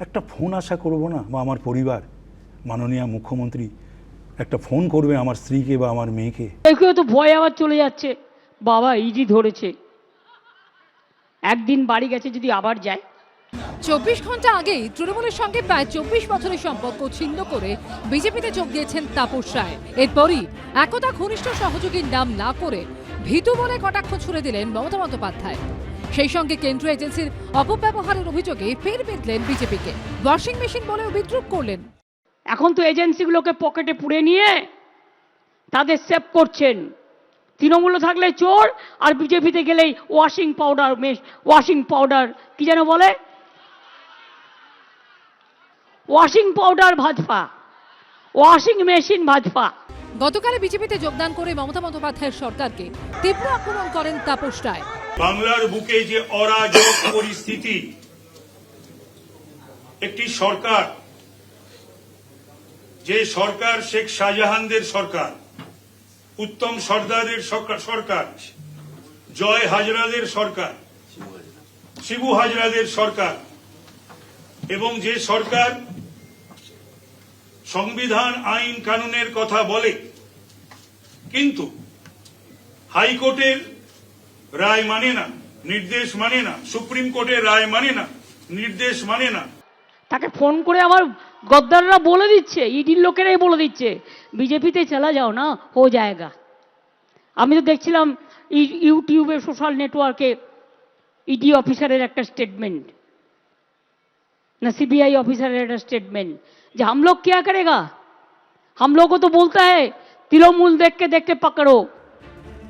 একটা ফোন আশা করব না বা আমার পরিবার মাননীয় মুখ্যমন্ত্রী একটা ফোন করবে আমার স্ত্রীকে বা আমার মেয়েকে। কেউ তো ভয় আবার চলে যাচ্ছে। বাবা ইডি ধরেছে। একদিন বাড়ি গেছে যদি আবার যায়। চব্বিশ ঘণ্টা আগেই তৃণমূলের সঙ্গে প্রায় চব্বিশ বছরের সম্পর্ক ছিন্ন করে বিজেপিতে যোগ দিয়েছেন তাপস রায়। এরপরই একতা ঘনিষ্ঠ সহযোগীর নাম না করে ভীতু বলে কটাক্ষ ছুড়ে দিলেন মমতা বন্দ্যোপাধ্যায়। সেই সঙ্গে কেন্দ্রীয় এজেন্সির অপব্যবহারের অভিযোগে ফের পেতলেন বিজেপিকে। ওয়াশিং মেশিন বলেও বিদ্রুপ করলেন। এখন তো এজেন্সিগুলোকে পকেটে পুড়ে নিয়ে তাদের সেভ করছেন। তৃণমূল থাকলে চোর আর বিজেপিতে গেলেই ওয়াশিং পাউডার মেশ ওয়াশিং পাউডার, কি যেন বলে? Washing powder Bhajpa washing machine Bhajpa গতকালে বিজেপিতে যোগদান করে মমতা বন্দ্যোপাধ্যায়ের সরকারকে তীব্র আক্রমণ করেন তাপস রায়। বাংলার বুকে যে অরাজক পরিস্থিতি, একটি সরকার, যে সরকার শেখ শাহজাহানদের সরকার, উত্তম সর্দারের সরকার, জয় হাজরাদের সরকার, শিবু হাজরাদের সরকার, এবং যে সরকার সংবিধান, আইন, কানুনের কথা বলে। কিন্তু হাইকোর্টের রায় মানে না, নির্দেশ মানে না, সুপ্রিম কোর্টের রায় মানে না, নির্দেশ মানে না। তাকে ফোন করে আমার গদ্দাররা বলে দিচ্ছে, ইডির লোকেরাই বলে দিচ্ছে, বিজেপিতে চলা যাও না, হো জায়গা। আমি তো দেখছিলাম ইউটিউবে, সোশ্যাল নেটওয়ার্কে ইডি অফিসারের একটা স্টেটমেंट ना सीबीआई ऑफिसर का स्टेटमेंट जो हम लोग क्या करेगा हम लोग को तो बोलता है तृणमूल देख के देख के पकड़ो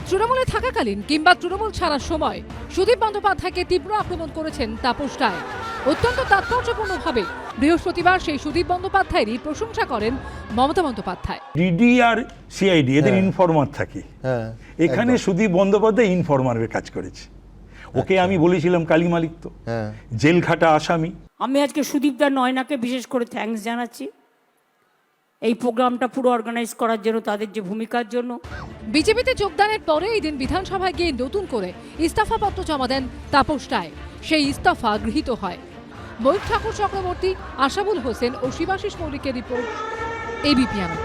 তৃণমূলে থাকাকালীন কিংবা তৃণমূল ছাড়ার সময় সুদীপ বন্দ্যোপাধ্যায়কে তীব্র আক্রমণ করেছেন তাপস রায় অত্যন্ত তাৎপর্যপূর্ণভাবে বৃহস্পতিবার সেই সুদীপ বন্দ্যোপাধ্যায়েরই প্রশংসা করেন মমতা বন্দ্যোপাধ্যায় ডিডি আর সিআইডি এদের ইনফরমার থাকে হ্যাঁ এখানে সুদীপ বন্দ্যোপাধ্যায় ইনফরমারের কাজ করেছে ওকে আমি বলেছিলাম কালী মালিক তো। হ্যাঁ। জেল খাটা আসামি। আমি আজকে সুদীপদার নয়নাকে বিশেষ করে থ্যাঙ্কস জানাচ্ছি। এই প্রোগ্রামটা পুরো অর্গানাইজ করার জন্য তাদের যে ভূমিকার জন্য। বিজেপিতে যোগদানের পরে এই দিন বিধানসভায় গিয়ে নতুন করে ইস্তফাপত্র জমা দেন তাপস রায়। সেই ইস্তফা গৃহীত হয়। মৈক ঠাকুর চক্রবর্তী আশাবুল হোসেন ও শিবাশিস মৌলিকের report ABP Ananda.